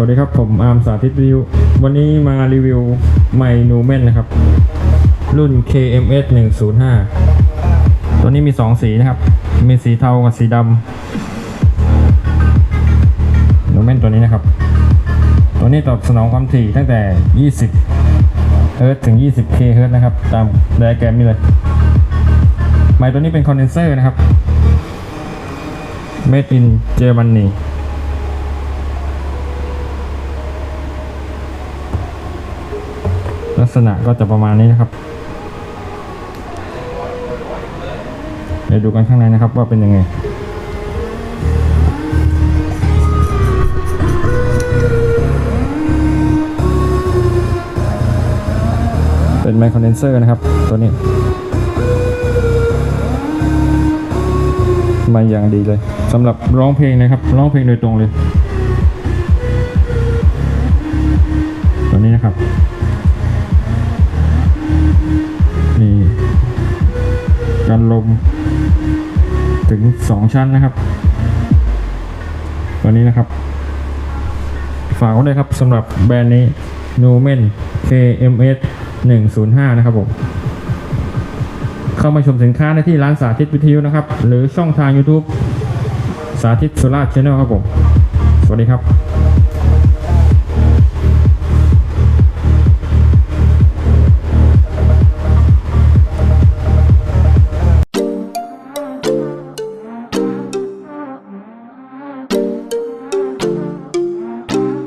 สวัสดีครับผมอาร์มสาธิตวิทยุวันนี้มารีวิวไมนูเมนนะครับ รุ่น KMS 105 ตัวนี้มี 2 สีนะครับ มีสีเทากับสีดำนูเมนตัวนี้นะครับ ตัวนี้ตอบสนองความถี่ตั้งแต่ 20เฮิรตซ์ถึง 20K เฮิรตซ์นะครับ ตามไดอะแกรมนี้เลย ไมตัวนี้เป็นคอนเดนเซอร์นะครับ Made in Germany กษณะก็จะประมาณนี้นะครับ เดี๋ยวดูกันข้างในนะครับว่าเป็นยังไงเป็นไมค์คอนเดนเซอร์นะครับ ตัวนี้ มาอย่างดีเลยสำหรับร้องเพลงนะครับ ร้องเพลงโดยตรงเลย ตัวนี้นะครับ นลมถึงสองชั้นนะครับ ตัวนี้นะครับ ฝากไว้เลยครับสำหรับแบรนด์นี้ Numen KMS 105 นะครับผม เข้ามาชมสินค้าได้ที่ร้านสาธิตวิทยุนะครับ หรือช่องทาง YouTube สาธิตโซล่าชแนลครับผม สวัสดีครับ